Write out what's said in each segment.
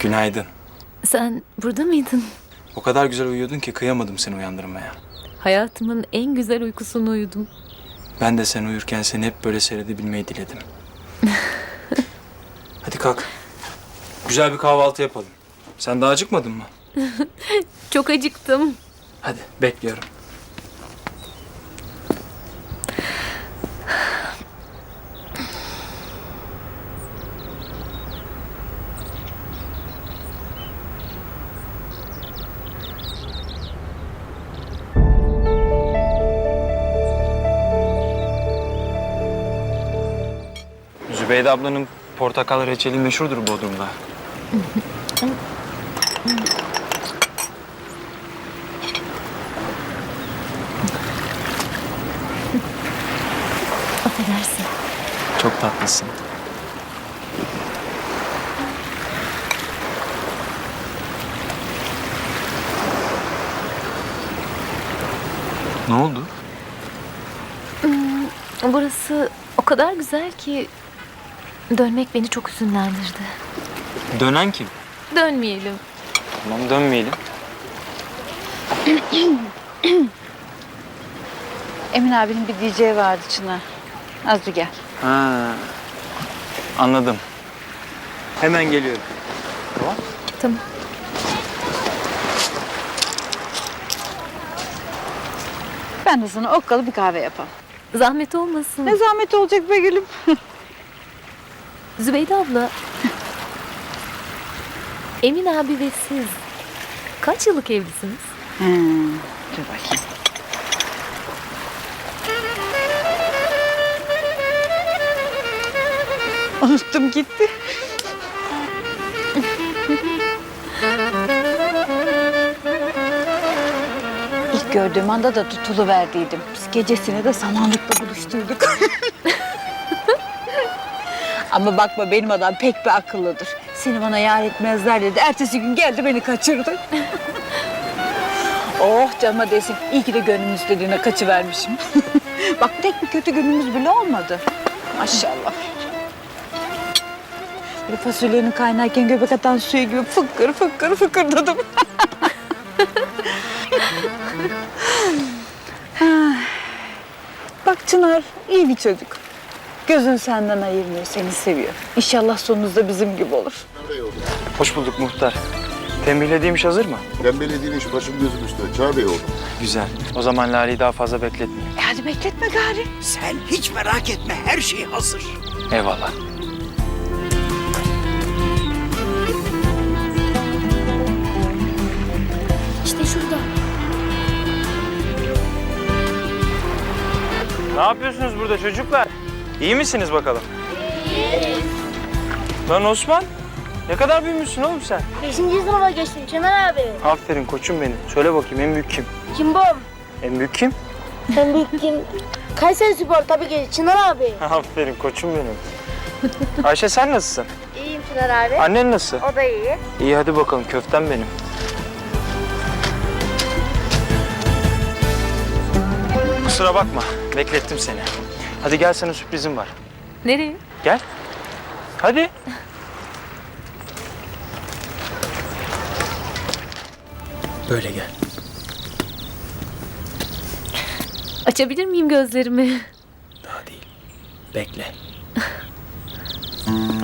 Günaydın. Sen burada mıydın? O kadar güzel uyuyordun ki kıyamadım seni uyandırmaya. Hayatımın en güzel uykusunu uyudum. Ben de sen uyurken seni hep böyle seyredebilmeyi diledim. Hadi kalk. Güzel bir kahvaltı yapalım. Sen daha acıkmadın mı? Çok acıktım. Hadi bekliyorum. Zübeyde ablanın portakal reçeli meşhurdur Bodrum'da. Affedersin. Çok tatlısın. Ne oldu? Burası o kadar güzel ki dönmek beni çok hüzünlendirdi. Dönen kim? Dönmeyelim. Tamam dönmeyelim. Emin abinin bir diyeceği vardı Çınar. Az bir gel. Ha, anladım. Hemen geliyorum. Tamam. Tamam. Ben de sana okkalı bir kahve yapayım. Zahmet olmasın. Ne zahmet olacak be gülüm. Zübeyde abla. Emin abi ve siz kaç yıllık evlisiniz? Hmm, dur bakayım. Unuttum gitti. İlk gördüğüm anda da tutulu verdiydim. Biz gecesini de samanlıkla buluşturduk. Ama bakma benim adam pek bir akıllıdır. Seni bana yar etmezler dedi. Ertesi gün geldi beni kaçırdı. oh canıma desin. İyi ki de gönlüm istediğine kaçıvermişim. Bak tek bir kötü günümüz bile olmadı. Maşallah. Böyle fasulyenin kaynarken göbek atan suyu gibi fıkır fıkır fıkırdadım. Ah. Bak Çınar iyi bir çocuk. Gözün senden ayırmıyor, seni seviyor. İnşallah sonunuzda bizim gibi olur. Hoş bulduk muhtar. Tembihlediğim iş hazır mı? Tembelediğin iş başım gözüm üstüne. Çağır Bey oğlum. Güzel. O zaman Lale'yi daha fazla bekletmeyeyim. E hadi bekletme gari. Sen hiç merak etme her şey hazır. Eyvallah. İşte şurada. Ne yapıyorsunuz burada çocuklar? İyi misiniz bakalım? İyiyiz. Lan Osman, ne kadar büyümüşsün oğlum sen? Beşinci sınıfa geçtim Çınar abi. Aferin koçum benim. Söyle bakayım en büyük kim? Kim bom? En büyük kim? En büyük kim? Kayseri Spor tabii ki Çınar abi. Aferin koçum benim. Ayşe sen nasılsın? İyiyim Çınar abi. Annen nasıl? O da iyi. İyi hadi bakalım köftem benim. Kusura bakma beklettim seni. Hadi gel sana sürprizim var. Nereye? Gel. Hadi. Böyle gel. Açabilir miyim gözlerimi? Daha değil. Bekle.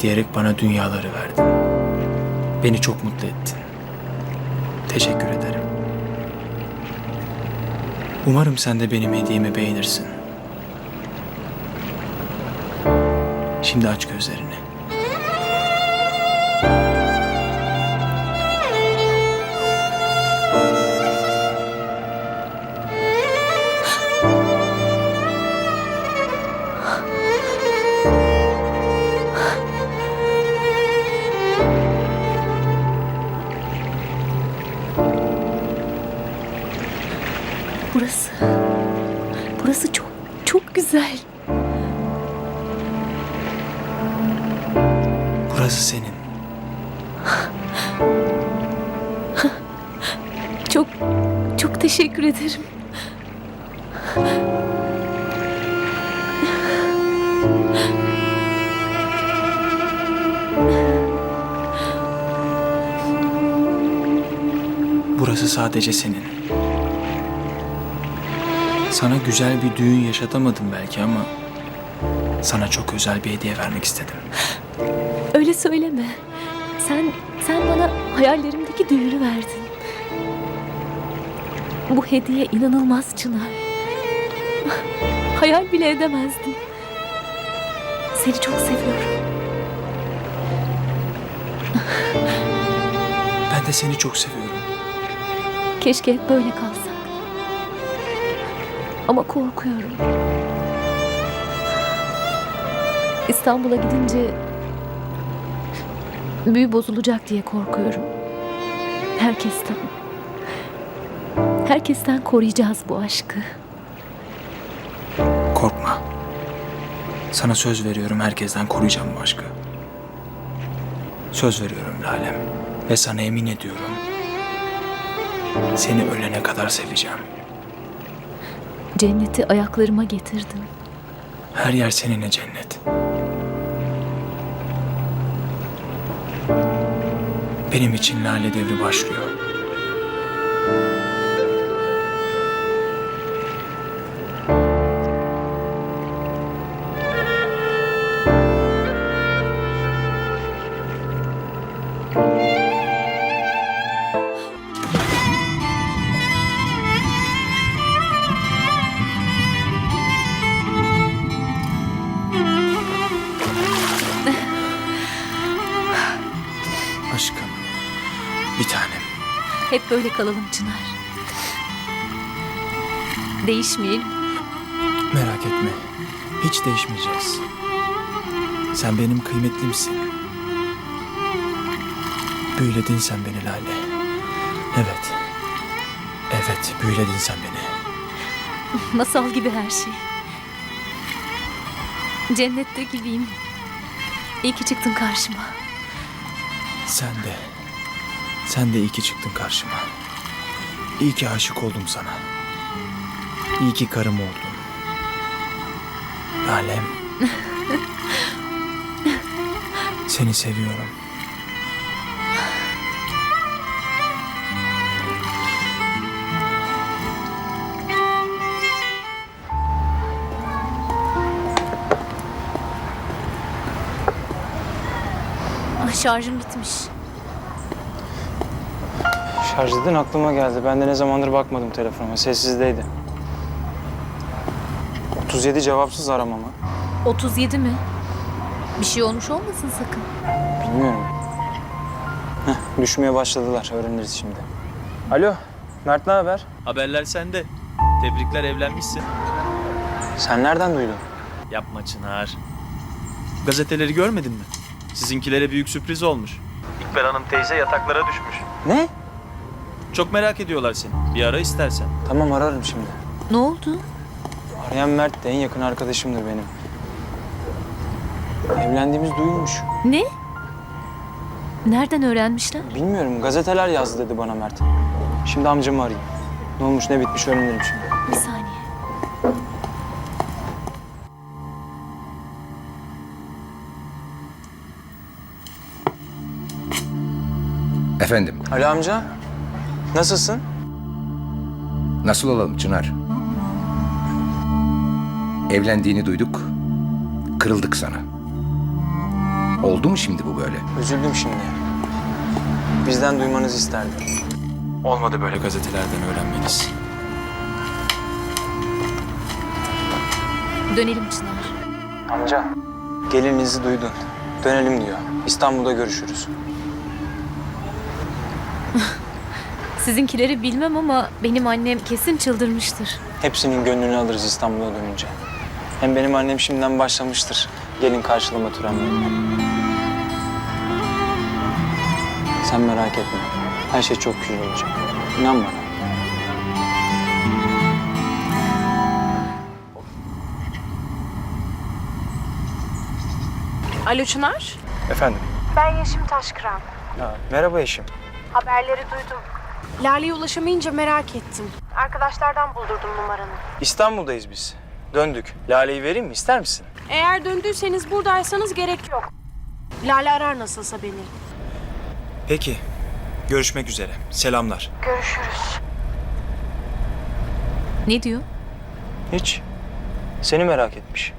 diyerek bana dünyaları verdin. Beni çok mutlu ettin. Teşekkür ederim. Umarım sen de benim hediyemi beğenirsin. Şimdi aç gözlerini. Sana güzel bir düğün yaşatamadım belki ama sana çok özel bir hediye vermek istedim. Öyle söyleme. Sen sen bana hayallerimdeki düğünü verdin. Bu hediye inanılmaz Çınar. Hayal bile edemezdim. Seni çok seviyorum. Ben de seni çok seviyorum. Keşke hep böyle kalsak. Ama korkuyorum. İstanbul'a gidince büyü bozulacak diye korkuyorum. Herkesten. Herkesten koruyacağız bu aşkı. Korkma. Sana söz veriyorum herkesten koruyacağım bu aşkı. Söz veriyorum Lalem. Ve sana emin ediyorum. Seni ölene kadar seveceğim. Cenneti ayaklarıma getirdim. Her yer seninle cennet. Benim için lale devri başlıyor. Hep böyle kalalım Çınar. Değişmeyelim. Merak etme. Hiç değişmeyeceğiz. Sen benim kıymetlimsin. Büyüledin sen beni Lale. Evet. Evet, büyüledin sen beni. Masal gibi her şey. Cennette gibiyim. İyi ki çıktın karşıma. Sen de. Sen de iyi ki çıktın karşıma. İyi ki aşık oldum sana. İyi ki karım oldun. Lalem. Seni seviyorum. Ah, şarjım bitmiş. Şarj dedin aklıma geldi. Ben de ne zamandır bakmadım telefonuma. Sessizdeydi. 37 cevapsız aramama. 37 mi? Bir şey olmuş olmasın sakın. Bilmiyorum. Heh, düşmeye başladılar. Öğreniriz şimdi. Alo, Mert ne haber? Haberler sende. Tebrikler evlenmişsin. Sen nereden duydun? Yapma Çınar. Gazeteleri görmedin mi? Sizinkilere büyük sürpriz olmuş. İkbal Hanım teyze yataklara düşmüş. Ne? Çok merak ediyorlar seni. Bir ara istersen. Tamam ararım şimdi. Ne oldu? Arayan Mert de en yakın arkadaşımdır benim. Evlendiğimiz duyulmuş. Ne? Nereden öğrenmişler? Bilmiyorum gazeteler yazdı dedi bana Mert. Şimdi amcamı arayayım. Ne olmuş ne bitmiş öğrenirim şimdi. Bir saniye. Efendim, Alo amca. Nasılsın? nasıl olalım Çınar? Evlendiğini duyduk, kırıldık sana. Oldu mu şimdi bu böyle? Üzüldüm şimdi. Bizden duymanızı isterdim. Olmadı böyle gazetelerden öğrenmeniz. Dönelim Çınar. Amca, gelinizi duydun. Dönelim diyor. İstanbul'da görüşürüz. Sizinkileri bilmem ama benim annem kesin çıldırmıştır. Hepsinin gönlünü alırız İstanbul'a dönünce. Hem benim annem şimdiden başlamıştır. Gelin karşılama törenlerine. Sen merak etme. Her şey çok güzel olacak. İnan bana. Alo Çınar. Efendim? Ben Yeşim Taşkıran. Ha, merhaba eşim. Haberleri duydum. Lale'ye ulaşamayınca merak ettim. Arkadaşlardan buldurdum numaranı. İstanbul'dayız biz. Döndük. Lale'yi vereyim mi? İster misin? Eğer döndüyseniz buradaysanız gerek yok. Lale arar nasılsa beni. Peki. Görüşmek üzere. Selamlar. Görüşürüz. Ne diyor? Hiç. Seni merak etmiş.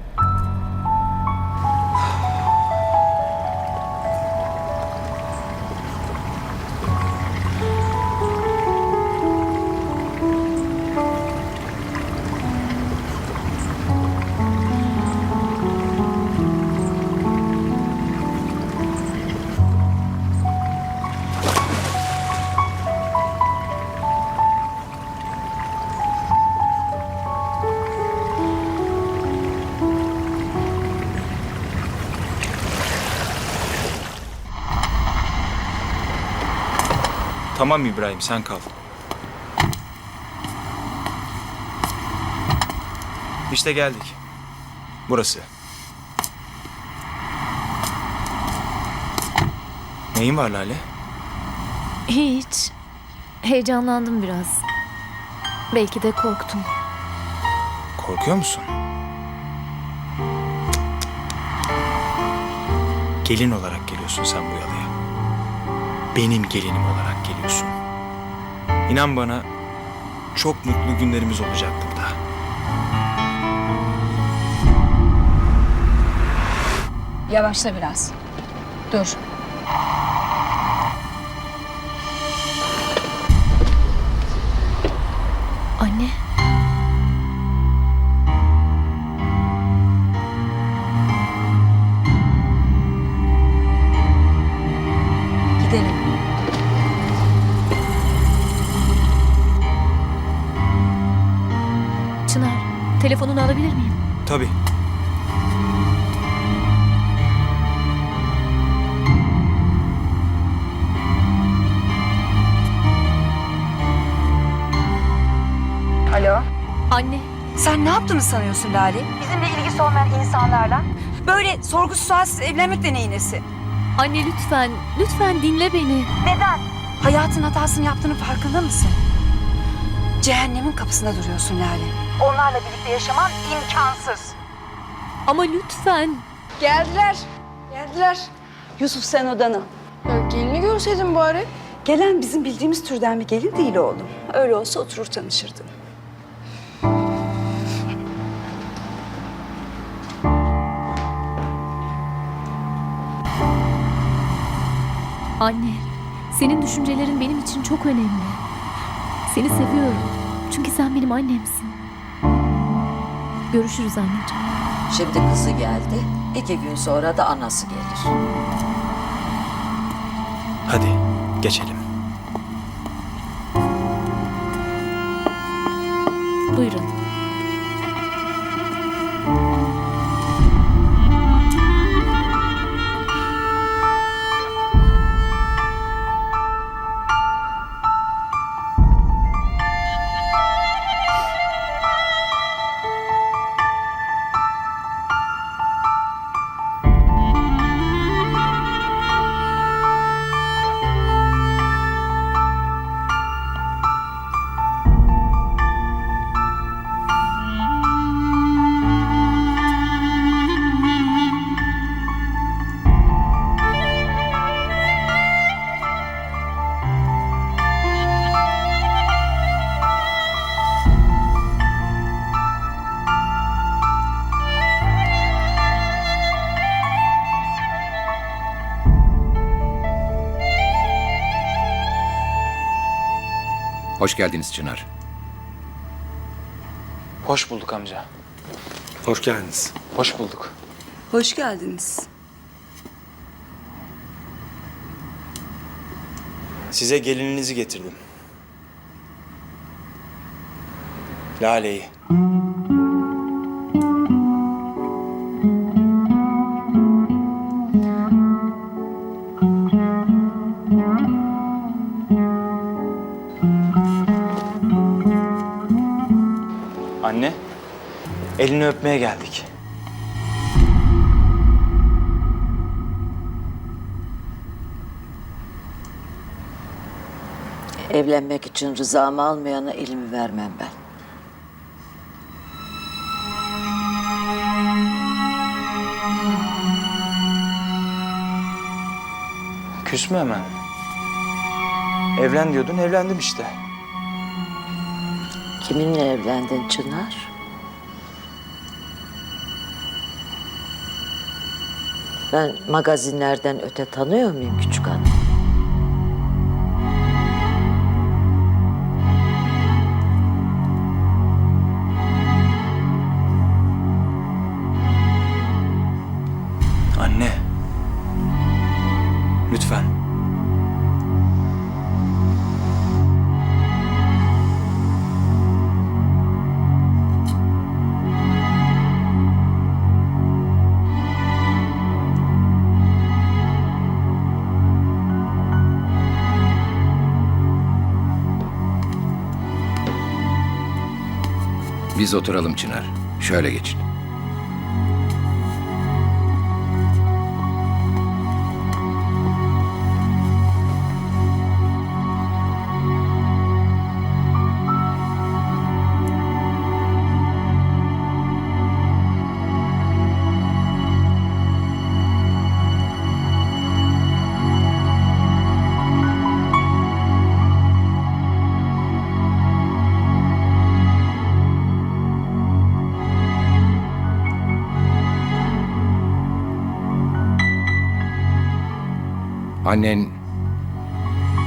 Tamam İbrahim sen kal. İşte geldik. Burası. Neyin var Lale? Hiç. Heyecanlandım biraz. Belki de korktum. Korkuyor musun? Gelin olarak geliyorsun sen bu yalaya. Benim gelinim olarak geliyorsun. İnan bana çok mutlu günlerimiz olacak burada. Yavaşla biraz. Dur. Anne. Telefonunu alabilir miyim? Tabii. Alo. Anne, Sen ne yaptığını sanıyorsun Lale? Bizimle ilgisi olmayan insanlarla. Böyle sorgusuz sualsiz evlenmek de neyin nesi? anne lütfen, lütfen dinle beni. Neden? Hayatın hatasını yaptığının farkında mısın? Cehennemin kapısında duruyorsun Lale. Onlarla birlikte yaşaman imkansız. Ama lütfen. Geldiler. Geldiler. Yusuf sen odana. gelini görseydin bari. Gelen bizim bildiğimiz türden bir gelin değil oğlum. Öyle olsa oturur tanışırdın. Anne, senin düşüncelerin benim için çok önemli. Seni seviyorum. Çünkü sen benim annemsin. Görüşürüz anneciğim. Şimdi kızı geldi. İki gün sonra da anası gelir. Hadi geçelim. Buyurun. Hoş geldiniz Çınar. Hoş bulduk amca. Hoş geldiniz. Hoş bulduk. Hoş geldiniz. Size gelininizi getirdim. Lale'yi. Elini öpmeye geldik. Evlenmek için rızamı almayana elimi vermem ben. Küs mü hemen? Evlen diyordun, evlendim işte. Kiminle evlendin Çınar? Ben magazinlerden öte tanıyor muyum küçük hanım? Biz oturalım Çınar. Şöyle geçin. Annen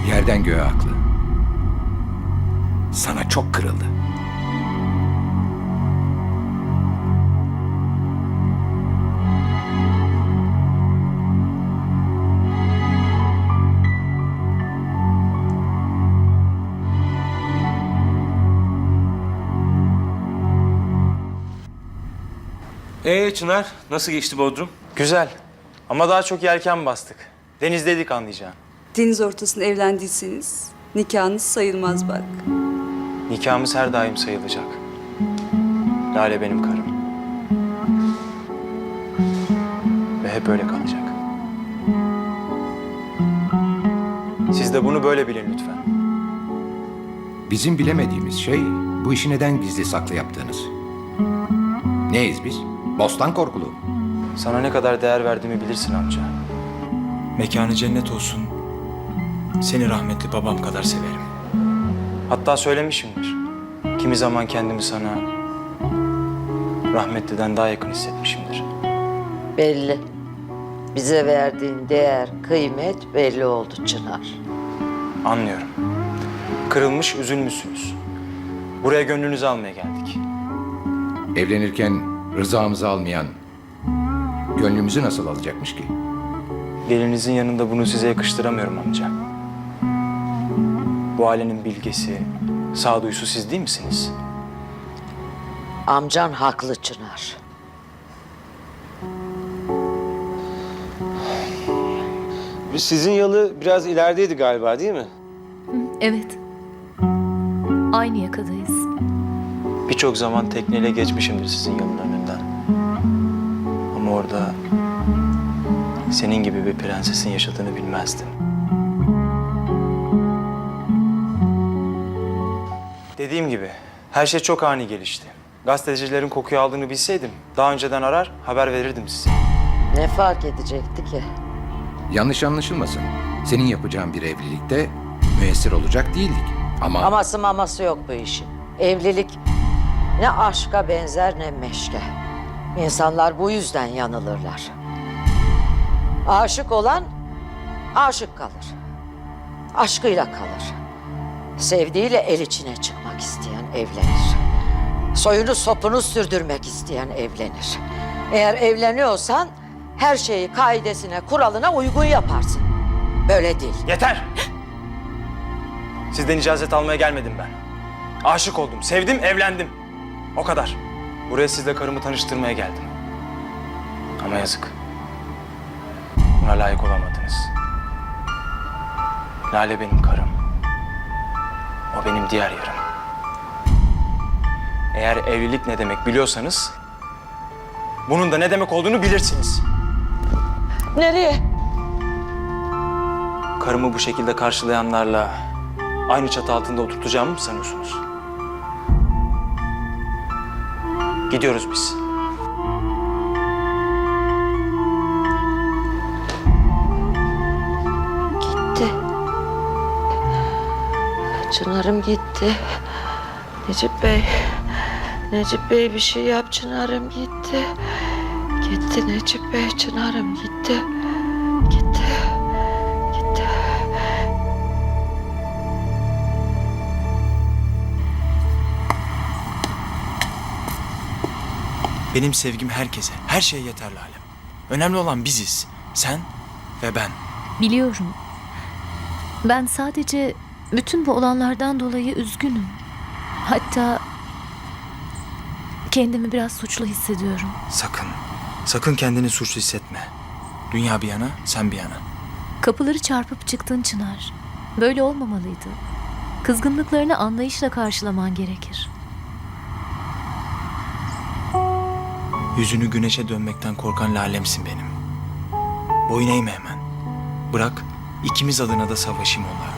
yerden göğe haklı. Sana çok kırıldı. Ee Çınar, nasıl geçti Bodrum? Güzel. Ama daha çok yelken bastık. Denizdeydik anlayacağın. Deniz ortasında evlendiyseniz nikahınız sayılmaz bak. Nikahımız her daim sayılacak. Lale benim karım. Ve hep öyle kalacak. Siz de bunu böyle bilin lütfen. Bizim bilemediğimiz şey bu işi neden gizli saklı yaptığınız. Neyiz biz? Bostan korkulu. Sana ne kadar değer verdiğimi bilirsin amca. Mekanı cennet olsun. Seni rahmetli babam kadar severim. Hatta söylemişimdir. Kimi zaman kendimi sana rahmetliden daha yakın hissetmişimdir. Belli. Bize verdiğin değer, kıymet belli oldu Çınar. Anlıyorum. Kırılmış, üzülmüşsünüz. Buraya gönlünüzü almaya geldik. Evlenirken rızamızı almayan gönlümüzü nasıl alacakmış ki? Gelinizin yanında bunu size yakıştıramıyorum amca. Bu ailenin bilgesi, sağduyusu siz değil misiniz? Amcan haklı Çınar. Sizin yalı biraz ilerideydi galiba değil mi? Evet. Aynı yakadayız. Birçok zaman tekneyle geçmişimdir sizin yanın önünden. Ama orada senin gibi bir prensesin yaşadığını bilmezdim. Dediğim gibi her şey çok ani gelişti. Gazetecilerin kokuyu aldığını bilseydim daha önceden arar haber verirdim size. Ne fark edecekti ki? Yanlış anlaşılmasın. Senin yapacağın bir evlilikte müessir olacak değildik. Ama, Aması maması yok bu işin. Evlilik ne aşka benzer ne meşke. İnsanlar bu yüzden yanılırlar. Aşık olan aşık kalır. Aşkıyla kalır. Sevdiğiyle el içine çıkmak isteyen evlenir. Soyunu sopunu sürdürmek isteyen evlenir. Eğer evleniyorsan her şeyi kaidesine, kuralına uygun yaparsın. Böyle değil. Yeter! Sizden icazet almaya gelmedim ben. Aşık oldum, sevdim, evlendim. O kadar. Buraya sizle karımı tanıştırmaya geldim. Ama yazık. Buna layık olamadınız. Lale benim karım. O benim diğer yarım. Eğer evlilik ne demek biliyorsanız... ...bunun da ne demek olduğunu bilirsiniz. Nereye? Karımı bu şekilde karşılayanlarla aynı çatı altında oturtacağımı mı sanıyorsunuz? Gidiyoruz biz. Çınarım gitti. Necip Bey. Necip Bey bir şey yap Çınarım gitti. Gitti Necip Bey Çınarım gitti. Gitti. Gitti. Benim sevgim herkese, her şeye yeter Lalem. Önemli olan biziz. Sen ve ben. Biliyorum. Ben sadece bütün bu olanlardan dolayı üzgünüm. Hatta kendimi biraz suçlu hissediyorum. Sakın, sakın kendini suçlu hissetme. Dünya bir yana, sen bir yana. Kapıları çarpıp çıktın Çınar. Böyle olmamalıydı. Kızgınlıklarını anlayışla karşılaman gerekir. Yüzünü güneşe dönmekten korkan lalemsin benim. Boyun eğme hemen. Bırak ikimiz adına da savaşayım onlarla.